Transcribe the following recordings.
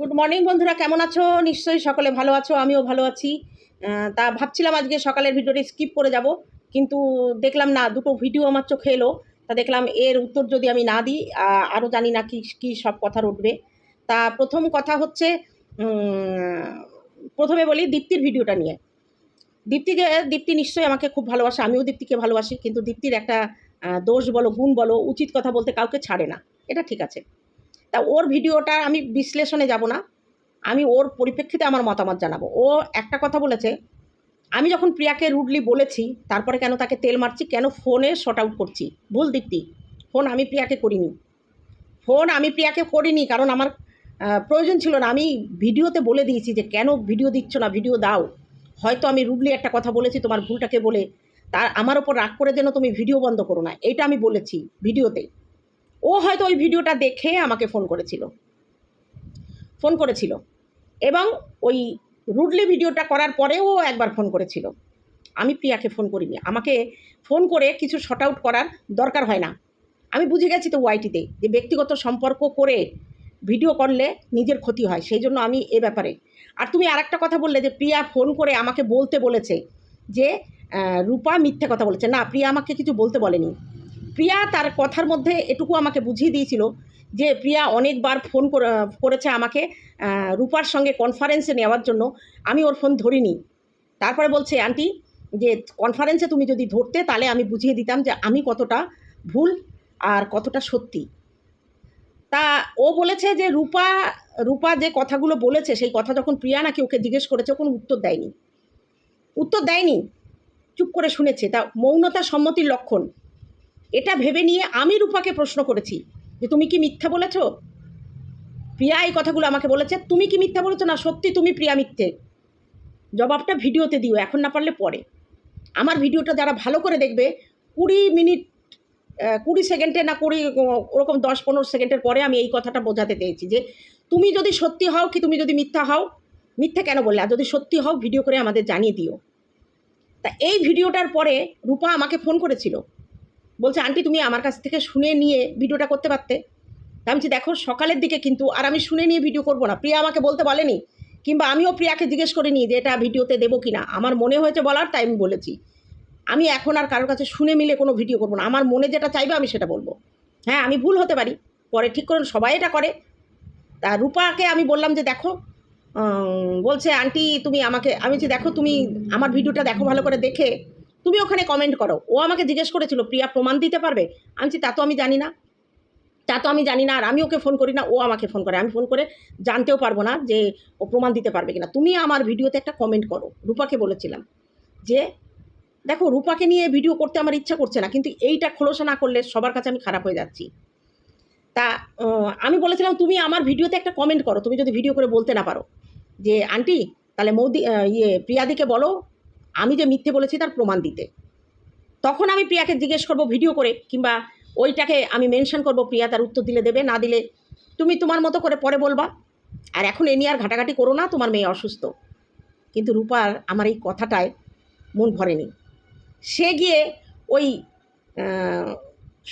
Good morning বন্ধুরা, কেমন আছো? নিশ্চয়ই সকলে ভালো আছো, আমিও ভালো আছি। তা ভাবছিলাম আজকে সকালের ভিডিওটি স্কিপ করে যাব, কিন্তু দেখলাম না, দুটো ভিডিও আমার চোখে এলো। তা দেখলাম এর উত্তর যদি আমি না দিই আরও জানি না কি, কী সব কথা উঠবে তা প্রথম কথা হচ্ছে প্রথমে বলি দীপ্তির ভিডিওটা নিয়ে। দীপ্তিকে, দীপ্তি নিশ্চয়ই আমাকে খুব ভালোবাসে, আমিও দীপ্তিকে ভালোবাসি, কিন্তু দীপ্তির একটা দোষ বলো, গুণ বলো, উচিত কথা বলতে কাউকে ছাড়ে না। এটা ঠিক আছে। তা ওর ভিডিওটা আমি বিশ্লেষণে যাব না। আমি ওর পরিপ্রেক্ষিতে আমার মতামত জানাব। ও একটা কথা বলেছে, আমি যখন প্রিয়াকে রুডলি বলেছি, তারপরে কেন তাকে তেল মারছি, কেন ফোনে শর্ট আউট করছি? ভুল দীপ্তি ফোন আমি প্রিয়াকে করিনি। ফোন আমি প্রিয়াকে করিনি কারণ আমার প্রয়োজন ছিল না। আমি ভিডিওতে বলে দিয়েছি যে কেন ভিডিও দিচ্ছ না ভিডিও দাও। হয়তো আমি রুডলি একটা কথা বলেছি, তোমার ভুলটাকে বলে। তার আমার ওপর রাগ করে যেন তুমি ভিডিও বন্ধ করো না। এটা আমি বলেছি ভিডিওতে। ও হয়তো ওই ভিডিওটা দেখে আমাকে ফোন করেছিল। ফোন করেছিল। এবং ওই রুডলি ভিডিওটা করার পরেও একবার ফোন করেছিল। আমি প্রিয়াকে ফোন করিনি। আমাকে ফোন করে কিছু শর্ট আউট করার দরকার হয় না। আমি বুঝে গেছি তো ওয়াইটিতে যে ব্যক্তিগত সম্পর্ক করে ভিডিও করলে নিজের ক্ষতি হয়, সেই জন্য আমি এ ব্যাপারে। আর তুমি আরেকটা কথা বললে যে প্রিয়া ফোন করে আমাকে বলতে বলেছে যে রূপা মিথ্যে কথা বলেছে। না, প্রিয়া আমাকে কিছু বলতে বলেনি। প্রিয়া তার কথার মধ্যে এটুকু আমাকে বুঝিয়ে দিয়েছিল যে প্রিয়া অনেকবার ফোন করে- করেছে আমাকে রূপার সঙ্গে কনফারেন্সে নেওয়ার জন্য। আমি ওর ফোন ধরিনি। তারপরে বলছে, আন্টি, যে কনফারেন্সে তুমি যদি ধরতে, তাহলে আমি বুঝিয়ে দিতাম যে আমি কতটা ভুল আর কতটা সত্যি। তা ও বলেছে যে রূপা রূপা যে কথাগুলো বলেছে, সেই কথা যখন প্রিয়া নাকি ওকে জিজ্ঞেস করেছে, কোনো উত্তর দেয়নি। উত্তর দেয়নি। চুপ করে শুনেছে। তা মৌনতা সম্মতির লক্ষণ। এটা ভেবে নিয়ে আমি রূপাকে প্রশ্ন করেছি যে তুমি কি মিথ্যা বলেছ? প্রিয়া এই কথাগুলো আমাকে বলেছে, তুমি কি মিথ্যা বলেছ? না, সত্যি তুমি প্রিয়া মিথ্যে। জবাবটা ভিডিওতে দিও, এখন না পারলে পরে। আমার ভিডিওটা যারা ভালো করে দেখবে, কুড়ি মিনিট কুড়ি সেকেন্ডে না কুড়ি, ওরকম দশ পনেরো সেকেন্ডের পরে আমি এই কথাটা বোঝাতে চেয়েছি যে তুমি যদি সত্যি হও কি তুমি যদি মিথ্যা হও? মিথ্যা কেন বললে? আর যদি সত্যি হও, ভিডিও করে আমাদের জানিয়ে দিও। তা এই ভিডিওটার পরে রূপা আমাকে ফোন করেছিল। বলছে, আন্টি, তুমি আমার কাছ থেকে শুনে নিয়ে ভিডিওটা করতে পারতে? তা আমি দেখো, সকালের দিকে কিন্তু, আর আমি শুনে নিয়ে ভিডিও করব না। প্রিয়া আমাকে বলতে বলেনি, কিংবা আমিও প্রিয়াকে জিজ্ঞেস করে নিই যে, এটা ভিডিওতে দেবো কি না? আমার মনে হয়েছে বলার, তাই আমি বলেছি। আমি এখন আর কারোর কাছে শুনে মিলে কোনো ভিডিও করব না। আমার মনে যেটা চাইবে, আমি সেটা বলব। হ্যাঁ আমি ভুল হতে পারি। পরে ঠিক করে সবাই এটা করে। তা রূপাকে আমি বললাম যে, দেখো বলছে, আন্টি, তুমি আমাকে, আমি যে দেখো, তুমি আমার ভিডিওটা দেখো ভালো করে দেখে। তুমি ওখানে কমেন্ট করো। ও আমাকে জিজ্ঞেস করেছিল, প্রিয়া, প্রমাণ দিতে পারবে? আমি তা তো আমি জানি না। তা তো আমি জানি না আর আমি ওকে ফোন করি না, ও আমাকে ফোন করে। আমি ফোন করে জানতেও পারব না যে ও প্রমাণ দিতে পারবে কিনা। তুমি আমার ভিডিওতে একটা কমেন্ট করো, রূপাকে বলেছিলাম যে, দেখো, রূপাকে নিয়ে ভিডিও করতে আমার ইচ্ছা করছে না, কিন্তু এইটা খোলসা না করলে সবার কাছে আমি খারাপ হয়ে যাচ্ছি। তা আমি বলেছিলাম, তুমি আমার ভিডিওতে একটা কমেন্ট করো, তুমি যদি ভিডিও করে বলতে না পারো যে, আন্টি, তাহলে মৌদি ইয়ে প্রিয়াদিকে বলো আমি যে মিথ্যে বলেছি তার প্রমাণ দিতে। তখন আমি প্রিয়াকে জিজ্ঞেস করব ভিডিও করে, কিংবা ওইটাকে আমি মেনশন করব, প্রিয়া তার উত্তর দিলে দেবে, না দিলে তুমি তোমার মতো করে পরে বলবা। আর এখন এ নিয়ে আর ঘাটাঘাটি করো না, তোমার মেয়ে অসুস্থ। কিন্তু রূপার আমার এই কথাটায় মন ভরেনি। সে গিয়ে ওই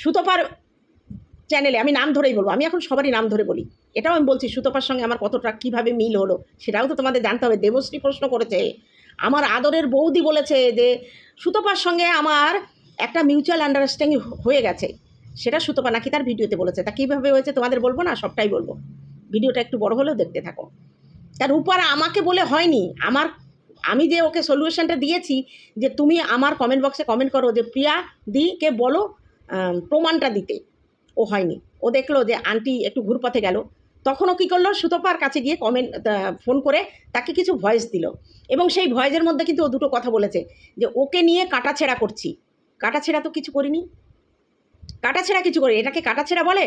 সুতপার চ্যানেলে আমি নাম ধরেই বলব, আমি এখন সবারই নাম ধরে বলি। এটাও আমি বলছি, সুতপার সঙ্গে আমার কতটা কীভাবে মিল হলো, সেটাও তো তোমাদের জানতে হবে। দেবশ্রী প্রশ্ন করেছে আমার আদরের বৌদি বলেছে যে সুতপার সঙ্গে আমার একটা মিউচুয়াল আন্ডারস্ট্যান্ডিং হয়ে গেছে। সেটা সুতপা নাকি তার ভিডিওতে বলেছে। তা কীভাবে হয়েছে তোমাদের বলব না? সবটাই বলব। ভিডিওটা একটু বড় হলেও দেখতে থাকো। তার রূপার আমাকে বলে হয়নি। আমার, আমি যে ওকে সলিউশনটা দিয়েছি যে তুমি আমার কমেন্ট বক্সে কমেন্ট করো যে প্রিয়া দিকে বলো প্রমাণটা দিতে। ও হয়নি। ও দেখল যে আন্টি একটু ঘুরপথে গেল। তখন ও কী করল? সুতপার কাছে গিয়ে কমেন্ট ফোন করে তাকে কিছু ভয়েস দিল। এবং সেই ভয়েসের মধ্যে কিন্তু ও দুটো কথা বলেছে যে, ওকে নিয়ে কাটাছেড়া করছি। কাটাছেড়া তো কিছু করিনি। কাটাছেড়া কিছু করি এটাকে কাটাছেড়া বলে?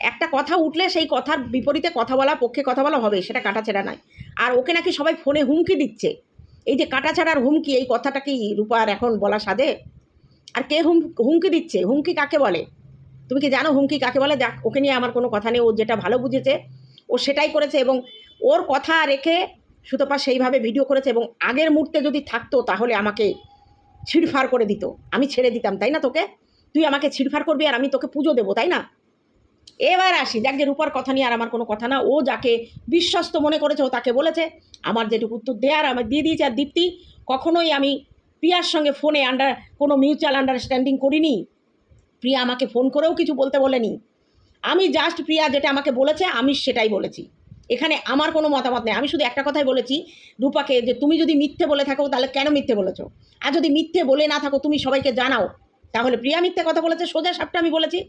একটা কথা উঠলে সেই কথার বিপরীতে কথা বলা, পক্ষে কথা বলা হবে, সেটা কাটাছেড়া নয়। আর ওকে নাকি সবাই ফোনে হুমকি দিচ্ছে? এই যে কাটাছাড়ার হুমকি, এই কথাটা কি রূপার এখন বলা সাধে? আর কে হুম, হুমকি দিচ্ছে? হুমকি কাকে বলে? তুমি কি জানো হুমকি কাকে বলে? দেখ, ওকে নিয়ে আমার কোনো কথা নেই। ও যেটা ভালো বুঝেছে, ও সেটাই করেছে এবং ওর কথা রেখে সুতপা সেইভাবে ভিডিও করেছে এবং আগের মুহূর্তে যদি থাকতো তাহলে আমাকে ছিড়ফাড় করে দিত। আমি ছেড়ে দিতাম, তাই না তোকে? তুই আমাকে ছিড়ফাড় করবি আর আমি তোকে পুজো দেবো, তাই না? এবার আসি যাক যে রূপার কথা নিয়ে আর আমার কোনো কথা না। ও যাকে বিশ্বস্ত মনে করেছে, ও তাকে বলেছে, আমার যেটুকু উত্তর দেওয়ার আমার দিয়ে দিয়েছে আর দীপ্তি, কখনোই আমি প্রিয়ার সঙ্গে ফোনে আন্ডার কোনো মিউচুয়াল আন্ডারস্ট্যান্ডিং করিনি। প্রিয়া আমাকে ফোন করেও কিছু বলতে বলেনি। আমি জাস্ট প্রিয়া যেটা আমাকে বলেছে, আমি সেটাই বলেছি। এখানে আমার কোনো মতামত নেই। আমি শুধু একটা কথাই বলেছি, রূপাকে, যে তুমি যদি মিথ্যে বলে থাকো, তাহলে কেন মিথ্যে বলেছ? আর যদি মিথ্যে বলে না থাকো, তুমি সবাইকে জানাও। তাহলে প্রিয়া মিথ্যে কথা বলেছে, সোজা সাপটা আমি বলেছি।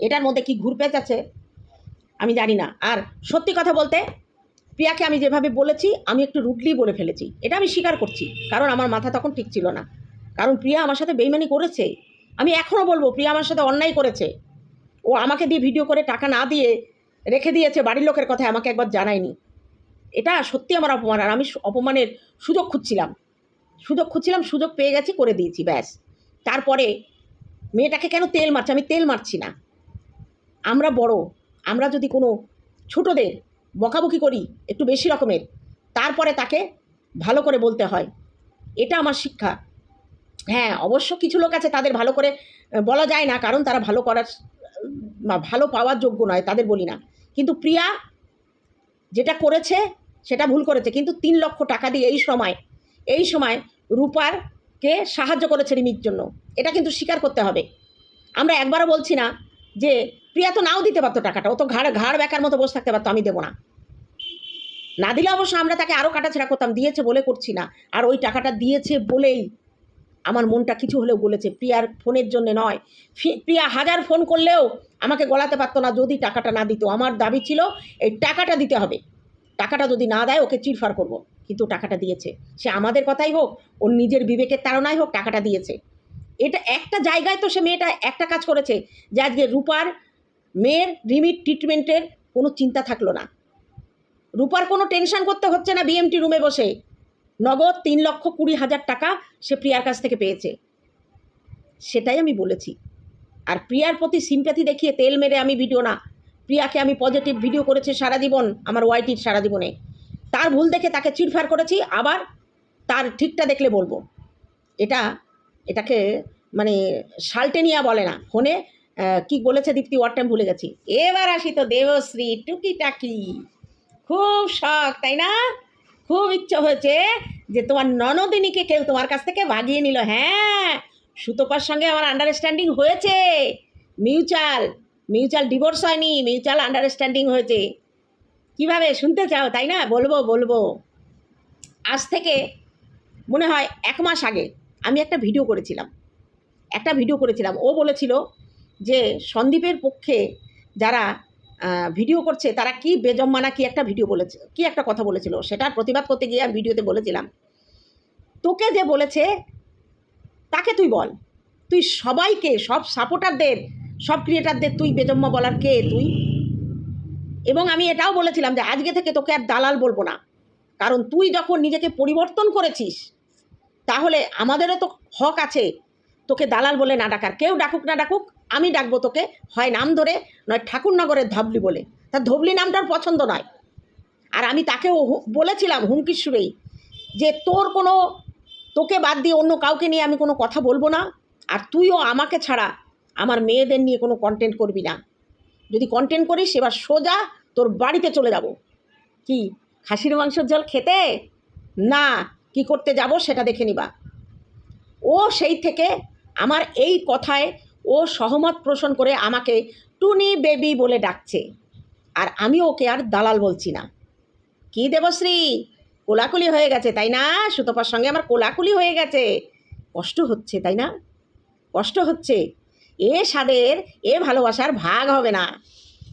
এটার মধ্যে কি ঘুরপেচ আছে? আমি জানি না। আর সত্যি কথা বলতে, প্রিয়াকে আমি যেভাবে বলেছি, আমি একটু রুটলি বলে ফেলেছি। এটা আমি স্বীকার করছি। কারণ আমার মাথা তখন ঠিক ছিল না। কারণ প্রিয়া আমার সাথে বেইমানি করেছে। আমি এখনও বলব, প্রিয়া আমার সাথে অন্যায় করেছে। ও আমাকে দিয়ে ভিডিও করে টাকা না দিয়ে রেখে দিয়েছে, বাড়ির লোকের কথা আমাকে একবার জানায়নি। এটা সত্যি আমার অপমান, আর আমি অপমানের সুযোগ খুঁজছিলাম। সুযোগ খুঁজছিলাম, সুযোগ পেয়ে গেছি, করে দিয়েছি, ব্যাস। তারপরে মেয়েটাকে কেন তেল মারছে? আমি তেল মারছি না। আমরা বড়, আমরা যদি কোনো ছোটদের বকাবকি করি, একটু বেশি রকমের, তারপরে তাকে ভালো করে বলতে হয়। এটা আমার শিক্ষা। হ্যাঁ অবশ্য কিছু লোক আছে তাদের ভালো করে বলা যায় না, কারণ তারা ভালো করার ভালো পাওয়ার যোগ্য নয়, তাদের বলি না। কিন্তু প্রিয়া যেটা করেছে, সেটা ভুল করেছে। কিন্তু তিন লক্ষ টাকা দিয়ে এই সময় এই সময় রূপারকে সাহায্য করেছে রিমির জন্য। এটা কিন্তু স্বীকার করতে হবে। আমরা একবারও বলছি না যে, প্রিয়া তো নাও দিতে পারতো টাকাটা, ও তো ঘাড় ঘাড় বেকার মতো বসে থাকতে পারতো, আমি দেবো না। না দিলে অবশ্য আমরা তাকে আরও কাটাছেড়া করতাম, দিয়েছে বলে করছি না। আর ওই টাকাটা দিয়েছে বলেই আমার মনটা কিছু হলেও বলেছে, প্রিয়ার ফোনের জন্য নয়। প্রিয়া হাজার ফোন করলেও আমাকে গলাতে পারতো না যদি টাকাটা না দিত। আমার দাবি ছিল, এই টাকাটা দিতে হবে। টাকাটা যদি না দেয়, ওকে চিরফার করব। কিন্তু টাকাটা দিয়েছে। সে আমাদের কথাই হোক ওর নিজের বিবেকের তাড়নাই হোক, টাকাটা দিয়েছে। এটা একটা জায়গায় তো সে মেয়েটা একটা কাজ করেছে, যে আজকে রূপার মেয়ের রিমিট ট্রিটমেন্টের কোনো চিন্তা থাকল না। রূপার কোনো টেনশন করতে হচ্ছে না বিএমটি রুমে বসে। নগদ তিন লক্ষ কুড়ি হাজার টাকা সে প্রিয়ার কাছ থেকে পেয়েছে। সেটাই আমি বলেছি। আর প্রিয়ার প্রতি সিম্প্যাথি দেখিয়ে তেল মেরে আমি ভিডিও না। প্রিয়াকে আমি পজিটিভ ভিডিও করেছি সারা জীবন, আমার ওয়াইটির সারা জীবনে। তার ভুল দেখে তাকে চিরফার করেছি, আবার তার ঠিকটা দেখলে বলব। এটা, এটাকে মানে সাল্টেনিয়া বলে না, ফোনে কি বলেছে দীপ্তি ওয়ার টাইম ভুলে গেছি। এবার আসি তো দেবশ্রী টুকিটাকি। খুব শখ, তাই না? খুব ইচ্ছে হয়েছে যে তোমার ননদিনীকে কেউ তোমার কাছ থেকে ভাগিয়ে নিল। হ্যাঁ সুতপার সঙ্গে আমার আন্ডারস্ট্যান্ডিং হয়েছে। মিউচুয়াল মিউচুয়াল ডিভোর্স হয়নি মিউচুয়াল আন্ডারস্ট্যান্ডিং হয়েছে। কীভাবে? শুনতে চাও, তাই না? বলব বলব। আজ থেকে মনে হয় এক মাস আগে আমি একটা ভিডিও করেছিলাম। একটা ভিডিও করেছিলাম। ও বলেছিল যে সন্দীপের পক্ষে যারা ভিডিও করছে, তারা কি বেজম্মানা কি একটা ভিডিও বলেছে, কি একটা কথা বলেছিল, সেটার প্রতিবাদ করতে গিয়ে আমি ভিডিওতে বলেছিলাম। তোকে যে বলেছে, তাকে তুই বল। তুই সবাইকে, সব সাপোর্টারদের সব ক্রিয়েটারদের তুই বেজম্মা বলার কে তুই? এবং আমি এটাও বলেছিলাম যে আজকে থেকে তোকে আর দালাল বলব না। কারণ তুই যখন নিজেকে পরিবর্তন করেছিস, তাহলে আমাদেরও তো হক আছে তোকে দালাল বলে না ডাকার। কেউ ডাকুক না ডাকুক আমি ডাকবো তোকে, হয় নাম ধরে, নয় ঠাকুরনগরের ধবলি বলে। তার ধবলি নামটার পছন্দ নয়। আর আমি তাকেও বলেছিলাম হুমকির সুরেই যে তোর কোনো, তোকে বাদ দিয়ে অন্য কাউকে নিয়ে আমি কোনো কথা বলব না, আর তুইও আমাকে ছাড়া আমার মেয়েদের নিয়ে কোনো কন্টেন্ট করবি না। যদি কন্টেন্ট করিস, এবার সোজা তোর বাড়িতে চলে যাব। কি, খাসির মাংসের জল খেতে? না, কি করতে যাব সেটা দেখে নিবা। ও সেই থেকে আমার এই কথায় ও সহমত পোষণ করে আমাকে টুনি বেবি বলে ডাকছে। আর আমি ওকে আর দালাল বলছি না। কি দেবশ্রী? কোলাকুলি হয়ে গেছে, তাই না? সুতপার সঙ্গে আমার কোলাকুলি হয়ে গেছে। কষ্ট হচ্ছে, তাই না? কষ্ট হচ্ছে। এ স্বাদের, এ ভালোবাসার ভাগ হবে না।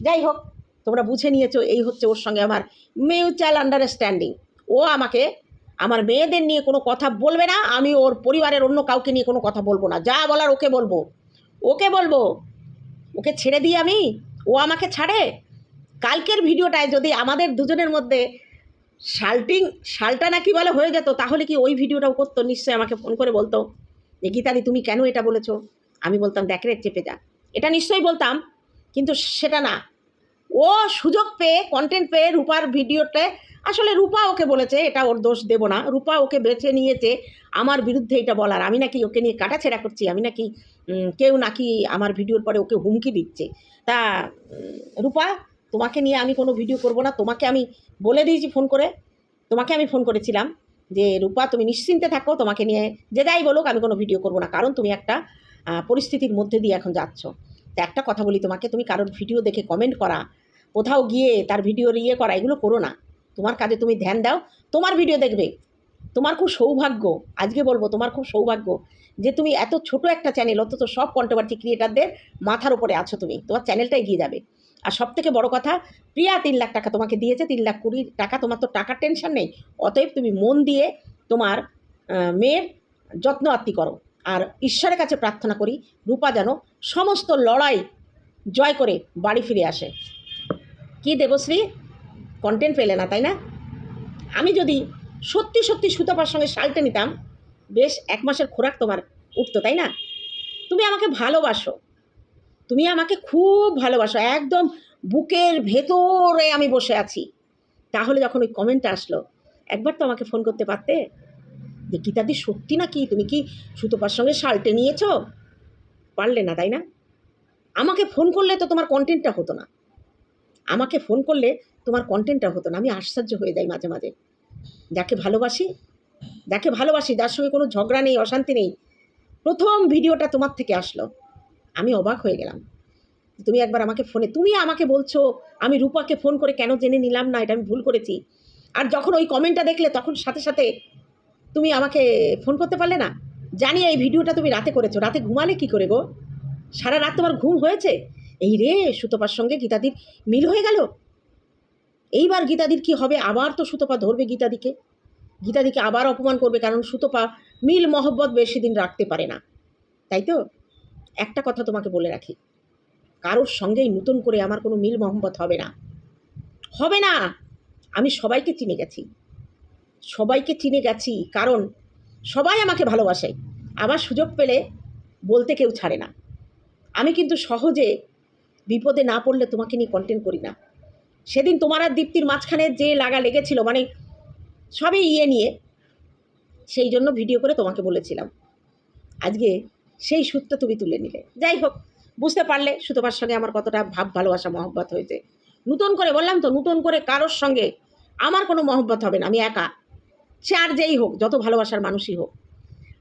যাই হোক, তোমরা বুঝে নিয়েছো, এই হচ্ছে ওর সঙ্গে আমার মিউচুয়াল আন্ডারস্ট্যান্ডিং। ও আমাকে, আমার মেয়েদের নিয়ে কোনো কথা বলবে না, আমি ওর পরিবারের অন্য কাউকে নিয়ে কোনো কথা বলব না। যা বলার ওকে বলব। ওকে বলব, ওকে ছেড়ে দিই আমি? ও আমাকে ছাড়ে? কালকের ভিডিওটায় যদি আমাদের দুজনের মধ্যে শাল্টিং, শালটা নাকি বলে হয়ে যেত, তাহলে কি ওই ভিডিওটাও করতো? নিশ্চয়ই আমাকে ফোন করে বলতো যে গীতাদি, তুমি কেন এটা বলেছ? আমি বলতাম, দেখ রে, চেপে যা। এটা নিশ্চয়ই বলতাম, কিন্তু সেটা না। ও সুযোগ পেয়ে কন্টেন্ট পেয়ে রূপার ভিডিওতে, আসলে রূপা ওকে বলেছে, এটা ওর দোষ দেব না। রূপা ওকে বেছে নিয়েছে, আমার বিরুদ্ধে এটা বলার। আমি নাকি ওকে নিয়ে কাটাছেড়া করছি, আমি নাকি কেউ নাকি আমার ভিডিওর পরে ওকে হুমকি দিচ্ছে। তা রূপা, তোমাকে নিয়ে আমি কোনো ভিডিও করব না। তোমাকে আমি বলে দিয়েছি ফোন করে। তোমাকে আমি ফোন করেছিলাম যে, রূপা, তুমি নিশ্চিন্তে থাকো, তোমাকে নিয়ে যে যাই বলুক, আমি কোনো ভিডিও করব না। কারণ তুমি একটা পরিস্থিতির মধ্যে দিয়ে এখন যাচ্ছ। তা একটা কথা বলি তোমাকে, তুমি কারোর ভিডিও দেখে কমেন্ট করা, কোথাও গিয়ে তার ভিডিওর ইয়ে করা, এগুলো করো না। তোমার কাজে তুমি ধ্যান দাও। তোমার ভিডিও দেখবে। তোমার খুব সৌভাগ্য, আজকে বলব, তোমার খুব সৌভাগ্য যে তুমি এত ছোট একটা চ্যানেল অন্তত সব কন্ট্রোভার্সি ক্রিয়েটারদের মাথার উপরে আছো তুমি। তোমার চ্যানেলটা এগিয়ে যাবে। আর সব থেকে বড় কথা, প্রিয়া তিন লাখ টাকা তোমাকে দিয়েছে, তিন লাখ কুড়ি টাকা, তোমার তো টাকার টেনশন নেই। অতএব তুমি মন দিয়ে তোমার মেয়ের যত্ন আত্মি করো। আর ঈশ্বরের কাছে প্রার্থনা করি, রূপা যেন সমস্ত লড়াই জয় করে বাড়ি ফিরে আসে। কি দেবশ্রী? কন্টেন্ট পেলে না, তাই না? আমি যদি সত্যি সত্যি সুতপার সঙ্গে সালটে নিতাম বেশ এক মাসের খোরাক তোমার উঠতো, তাই না? তুমি আমাকে ভালোবাসো। তুমি আমাকে খুব ভালোবাসো, একদম বুকের ভেতরে আমি বসে আছি। তাহলে যখন ওই কমেন্টটা আসলো, একবার তো আমাকে ফোন করতে পারতে? যে গীতাদি সত্যি না কি তুমি কি সুতপার সঙ্গে সালটে নিয়েছো? পারলে না, তাই না? আমাকে ফোন করলে তো তোমার কন্টেন্টটা হতো না। আমাকে ফোন করলে তোমার কন্টেন্টটা হতো না। আমি আশ্চর্য হয়ে যাই মাঝে মাঝে। যাকে ভালোবাসি যাকে ভালোবাসি, যার সঙ্গে কোনো ঝগড়া নেই, অশান্তি নেই, প্রথম ভিডিওটা তোমার থেকে আসলো। আমি অবাক হয়ে গেলাম। তুমি একবার আমাকে ফোনে, তুমি আমাকে বলছো, আমি রূপাকে ফোন করে কেন জেনে নিলাম না, এটা আমি ভুল করেছি। আর যখন ওই কমেন্টটা দেখলে, তখন সাথে সাথে তুমি আমাকে ফোন করতে পারলে না? জানি এই ভিডিওটা তুমি রাতে করেছ, রাতে ঘুমালে কি করে গো? সারা রাত তোমার ঘুম হয়েছে? এই রে, সুতপার সঙ্গে গীতাদির মিল হয়ে গেল? এইবার গীতাদির কি হবে? আবার তো সুতপা ধরবে গীতাদিকে। গীতাদিকে আবার অপমান করবে, কারণ সুতপা মিল মহব্বত বেশি দিন রাখতে পারে না। তাই তো? একটা কথা তোমাকে বলে রাখি, কারোর সঙ্গেই নতুন করে আমার কোনো মিল মহব্বত হবে না। হবে না! আমি সবাইকে চিনে গেছি। সবাইকে চিনে গেছি, কারণ সবাই আমাকে ভালোবাসে। আবার সুযোগ পেলে বলতে কেউ ছাড়ে না। আমি কিন্তু সহজে বিপদে না পড়লে তোমাকে নিয়ে কন্টেন্ট করি না। সেদিন তোমার আর দীপ্তির মাঝখানে যে লাগা লেগেছিল মানে সবই ইয়ে নিয়ে সেই জন্য ভিডিও করে তোমাকে বলেছিলাম। আজকে সেই সূত্র তুমি তুলে নিলে। যাই হোক, বুঝতে পারলে সুতপার সঙ্গে আমার কতটা ভাব, ভালোবাসা, মহব্বত হয়েছে। নতুন করে, বললাম তো, নতুন করে কারোর সঙ্গে আমার কোনো মহব্বত হবে না, আমি একা। সে আর যেই হোক, যত ভালোবাসার মানুষই হোক।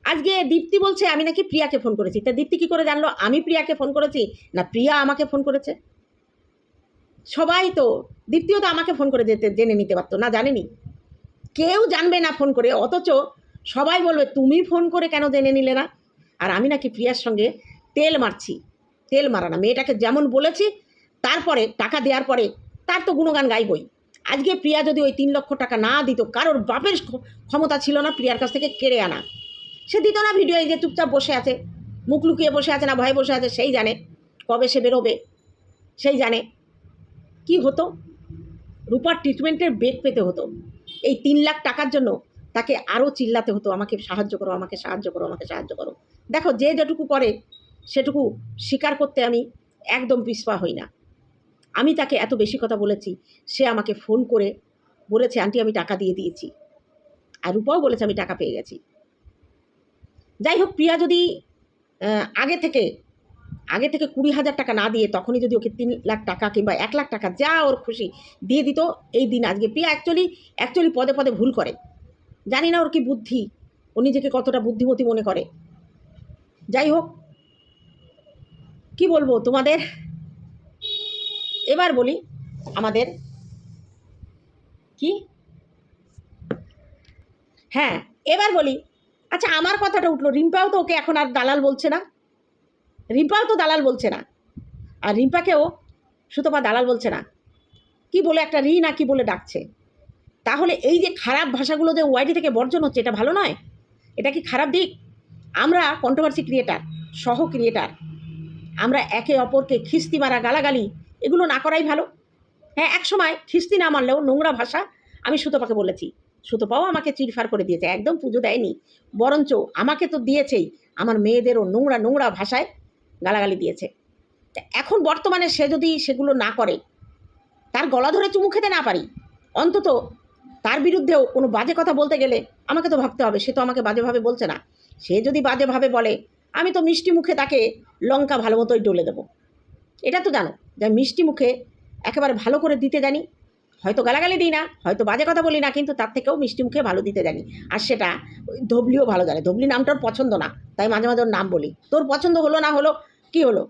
আজকে দীপ্তি বলছে, আমি নাকি প্রিয়াকে ফোন করেছি। তা দীপ্তি কী করে জানলো? আমি প্রিয়াকে ফোন করেছি? না, প্রিয়া আমাকে ফোন করেছে? সবাই তো, দীপ্তিও তো আমাকে ফোন করে যেতে, জেনে নিতে পারতো। না, জানেনি? কেউ জানবে না ফোন করে, অথচ সবাই বলবে, তুমি ফোন করে কেন জেনে নিলে না? আর আমি নাকি প্রিয়ার সঙ্গে তেল মারছি, তেল মারা না। মেয়েটাকে যেমন বলেছি, তারপরে টাকা দেওয়ার পরে তার তো গুণগান গাইবই। আজকে প্রিয়া যদি ওই তিন লক্ষ টাকা না দিত, কারোর বাপের ক্ষমতা ছিল না প্রিয়ার কাছ থেকে কেড়ে আনা। সে দিত না ভিডিও যে চুপচাপ বসে আছে, মুখ লুকিয়ে বসে আছে না, ভয়ে বসে আছে, সেই জানে কবে সে বেরোবে, সেই জানে। কি হতো? রূপার ট্রিটমেন্টের বেগ পেতে হতো। এই তিন লাখ টাকার জন্য তাকে আরও চিল্লাতে হতো, আমাকে সাহায্য করো, আমাকে সাহায্য করো, আমাকে সাহায্য করো। দেখো, যে যেটুকু করে, সেটুকু স্বীকার করতে আমি একদম পিসপা হই না। আমি তাকে এত বেশি কথা বলেছি, সে আমাকে ফোন করে বলেছে, আন্টি, আমি টাকা দিয়ে দিয়েছি। আর রূপাও বলেছে, আমি টাকা পেয়ে গেছি। যাই হোক, প্রিয়া যদি আগে থেকে আগে থেকে কুড়ি হাজার টাকা না দিয়ে তখনই যদি ওকে তিন লাখ টাকা কিংবা এক লাখ টাকা যা ওর খুশি দিয়ে দিত, এই দিন আজকে প্রিয়া অ্যাকচুয়ালি অ্যাকচুয়ালি পদে পদে ভুল করে। জানি না ওর কি বুদ্ধি, ও নিজেকে কতটা বুদ্ধিমতী মনে করে। যাই হোক, কি বলব তোমাদের? এবার বলি আমাদের কি? হ্যাঁ এবার বলি। আচ্ছা আমার কথাটা উঠল। রিম্পাও তো ওকে এখন আর দালাল বলছে না। রিম্পাও তো দালাল বলছে না। আর রিম্পাকেও সুতপা দালাল বলছে না। কি বলে একটা রি না কি বলে ডাকছে? তাহলে এই যে খারাপ ভাষাগুলো যে ওয়াইডি থেকে বর্জন হচ্ছে, এটা ভালো নয়? এটা কি খারাপ দিক? আমরা কন্ট্রোভার্সি ক্রিয়েটার সহ ক্রিয়েটার আমরা একে অপরকে খিস্তি মারা গালাগালি, এগুলো না করাই ভালো। হ্যাঁ এক সময় খিস্তি না মানলেও নোংরা ভাষা আমি সুতপাকে বলেছি। সুতপাও আমাকে চিরফার করে দিয়েছে, একদম পুজো দেয়নি। বরঞ্চ আমাকে তো দিয়েছেই। আমার মেয়েদেরও নোংরা নোংরা ভাষায় গালাগালি দিয়েছে। এখন বর্তমানে সে যদি সেগুলো না করে, তার গলা ধরে চুমু খেতে না পারি, অন্তত তার বিরুদ্ধেও কোনো বাজে কথা বলতে গেলে আমাকে তো ভাবতে হবে, সে তো আমাকে বাজেভাবে বলছে না। সে যদি বাজেভাবে বলে, আমি তো মিষ্টি মুখে তাকে লঙ্কা ভালো মতোই ডলে দেবো। এটা তো জানো, যে মিষ্টি মুখে একেবারে ভালো করে দিতে জানি, হয়তো গালাগালি দিই না, হয়তো বাজে কথা বলি না, কিন্তু তার থেকেও মিষ্টি মুখে ভালো দিতে জানি। আর সেটা ধবলিও ভালো জানে, ধবলি নামটা ওর পছন্দ না, তাই মাঝে মাঝে ওর নাম বলি। তোর পছন্দ হলো না হলো কি হলো?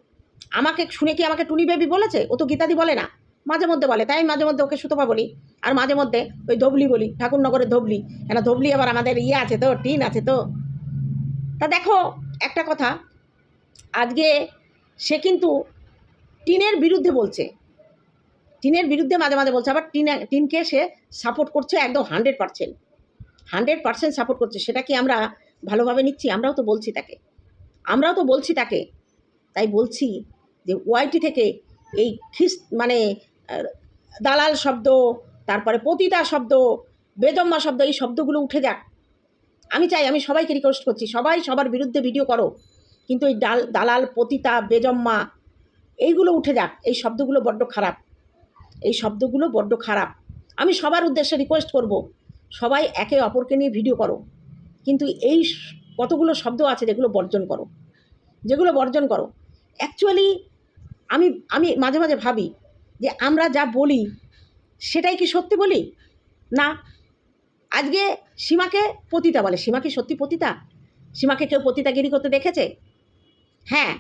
আমাকে শুনে কি আমাকে টুনি বেবি বলেছে? ও তো গীতাদি বলে না। মাঝে মধ্যে বলে, তাই মাঝে মধ্যে ওকে সুতপা বলি। আর মাঝে মধ্যে ওই ধবলি বলি ঠাকুরনগরের ধবলি। কেন ধবলি আবার আমাদের ইয়ে আছে তো, টিন আছে তো। তা দেখো, একটা কথা, আজকে সে কিন্তু টিনের বিরুদ্ধে বলছে। টিনের বিরুদ্ধে মাঝে মাঝে বলছে, আবার টিনে, টিনকে সে সাপোর্ট করছে একদম hundred percent hundred percent support করছে। সেটা কি আমরা ভালোভাবে নিচ্ছি? আমরাও তো বলছি তাকে। আমরাও তো বলছি তাকে। তাই বলছি যে ওয়াইটি থেকে এই খিস মানে দালাল শব্দ, তারপরে পতিতা শব্দ, বেদম্মা শব্দ, এই শব্দগুলো উঠে যাক। আমি চাই, আমি সবাইকে রিকোয়েস্ট করছি, সবাই সবার বিরুদ্ধে ভিডিও করো। কিন্তু এই ডাল, দালাল, পতিতা বেজম্মা এইগুলো উঠে যাক। এই শব্দগুলো বড্ড খারাপ। এই শব্দগুলো বড্ড খারাপ। আমি সবার উদ্দেশ্যে রিকোয়েস্ট করব, সবাই একে অপরকে নিয়ে ভিডিও করো। কিন্তু এই কতগুলো শব্দ আছে যেগুলো বর্জন করো। যেগুলো বর্জন করো। অ্যাকচুয়ালি আমি আমি মাঝে মাঝে ভাবি যে আমরা যা বলি সেটাই কি সত্যি বলি? না। আজকে সীমাকে পতিতা বলে। সীমা কি সত্যি পতিতা? সীমাকে কেউ পতিতাগিরি করতে দেখেছে? হ্যাঁ।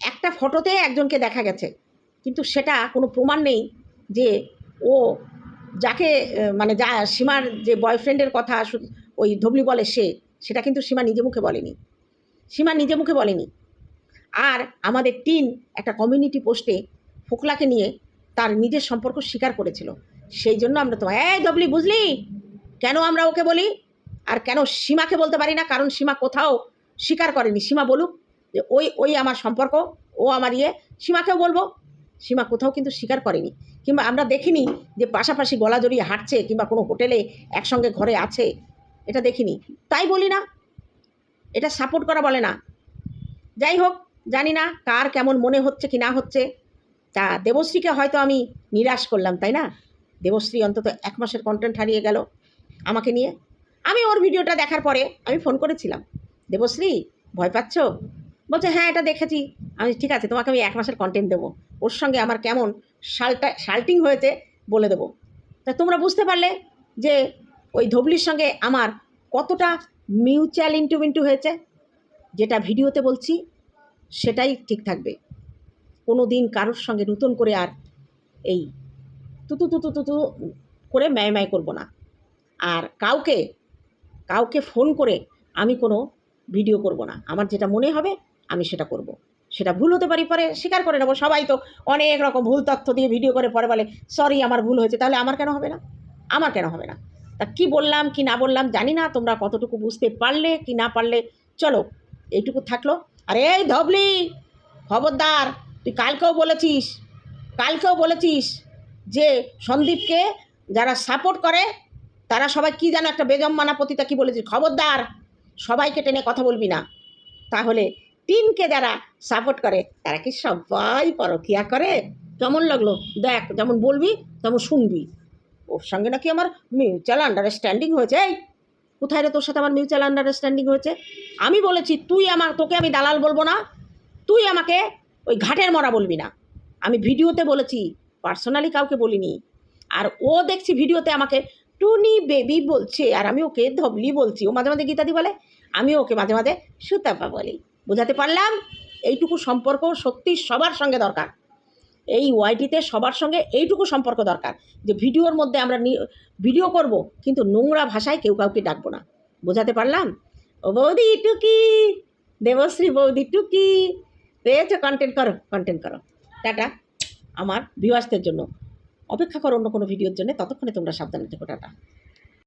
একটা ফটোতে একজনকে দেখা গেছে। কিন্তু সেটা কোনো প্রমাণ নেই যে ও যাকে মানে যা সীমার যে বয়ফ্রেন্ডের কথা ওই ধবলি বলে সে, সেটা কিন্তু সীমা নিজে মুখে বলেনি। সীমা নিজে মুখে বলেনি। আর আমাদের টিন একটা কমিউনিটি পোস্টে ফোকলাকে নিয়ে তার নিজের সম্পর্ক স্বীকার করেছিল। সেই জন্য আমরা তো এই ধবলি বুঝলি? কেন আমরা ওকে বলি? আর কেন সীমাকে বলতে পারি না? কারণ সীমা কোথাও স্বীকার করেনি। সীমা বলুক যে ওই ওই আমার সম্পর্ক, ও আমার ইয়ে সীমাকেও বলব। সীমা কোথাও কিন্তু স্বীকার করেনি। কিংবা আমরা দেখিনি যে পাশাপাশি গলা জড়িয়ে হাঁটছে কিংবা কোনো হোটেলে একসঙ্গে ঘরে আছে, এটা দেখিনি। তাই বলি না। এটা সাপোর্ট করা বলে না। যাই হোক জানি না কার কেমন মনে হচ্ছে কি না হচ্ছে। তা দেবশ্রীকে হয়তো আমি নিরাশ করলাম, তাই না? দেবশ্রী অন্তত এক মাসের কন্টেন্ট হারিয়ে গেল আমাকে নিয়ে। আমি ওর ভিডিওটা দেখার পরে আমি ফোন করেছিলাম। দেবশ্রী, ভয় পাচ্ছ? বলছে হ্যাঁ এটা দেখেছি। আমি, ঠিক আছে, তোমাকে আমি এক মাসের কন্টেন্ট দেবো। ওর সঙ্গে আমার কেমন শালটা শাল্টিং হয়েছে বলে দেবো। তা তোমরা বুঝতে পারলে যে ওই ধবলির সঙ্গে আমার কতটা মিউচুয়াল ইন্টুমিন্টু হয়েছে। যেটা ভিডিওতে বলছি সেটাই ঠিক থাকবে। কোনো দিন কারোর সঙ্গে নতুন করে আর এই তুতু তুতু তুতু করে ম্যায় ম্যায় করব না। আর কাউকে কাউকে ফোন করে আমি কোনো ভিডিও করব না। আমার যেটা মনে হবে, আমি সেটা করব। সেটা ভুল হতে পারি, পরে স্বীকার করে নেব। সবাই তো অনেক রকম ভুল তথ্য দিয়ে ভিডিও করে, পরে বলে, সরি, আমার ভুল হয়েছে। তাহলে আমার কেন হবে না? আমার কেন হবে না? তা কি বললাম, কি না বললাম জানি না। তোমরা কতটুকু বুঝতে পারলে, কি না পারলে, চলো, এইটুকু থাকল। আরে এই ধবলি, খবরদার, তুই কালকেও বলেছিস কালকেও বলেছিস যে সন্দীপকে যারা সাপোর্ট করে, তারা সবাই কি জানো একটা বেজম্মানা পতিতা কি বলেছিস? খবরদার, সবাইকে টেনে কথা বলবি না। তাহলে টিমকে যারা সাপোর্ট করে, তারা কি সবাই পরকিয়া করে? কেমন লাগল? দেখ, যেমন বলবি, তেমন শুনবি। ওর সঙ্গে নাকি আমার মিউচুয়াল আন্ডারস্ট্যান্ডিং হয়েছে, এই কোথায় রে তোর সাথে আমার মিউচুয়াল আন্ডারস্ট্যান্ডিং হয়েছে? আমি বলেছি, তুই আমার, তোকে আমি দালাল বলব না। তুই আমাকে ওই ঘাটের মরা বলবি না। আমি ভিডিওতে বলেছি পার্সোনালি কাউকে বলিনি। আর ও দেখছি ভিডিওতে আমাকে, টুনি বেবি বলছে, আর আমি ওকে ধবলি বলছি। ও মাঝে মাঝে গীতাদি বলে আমি ওকে মাঝে মাঝে সুতাপা বলি। বোঝাতে পারলাম? এইটুকু সম্পর্ক সত্যি সবার সঙ্গে দরকার। এই ওয়াইটিতে সবার সঙ্গে এইটুকু সম্পর্ক দরকার, যে ভিডিওর মধ্যে আমরা ভিডিও করব, কিন্তু নোংরা ভাষায় কেউ কাউকে ডাকবো না। বোঝাতে পারলাম? ও বৌদি টুকি, দেবশ্রী বৌদি টুকি, পেয়েছ কন্টেন্ট করো কন্টেন্ট করো। টাটা, আমার ভিউয়ার্সদের জন্য। অপেক্ষা করো অন্য কোনো ভিডিওর জন্য, ততক্ষণে তোমরা সাবধানে থেকো, টাটা।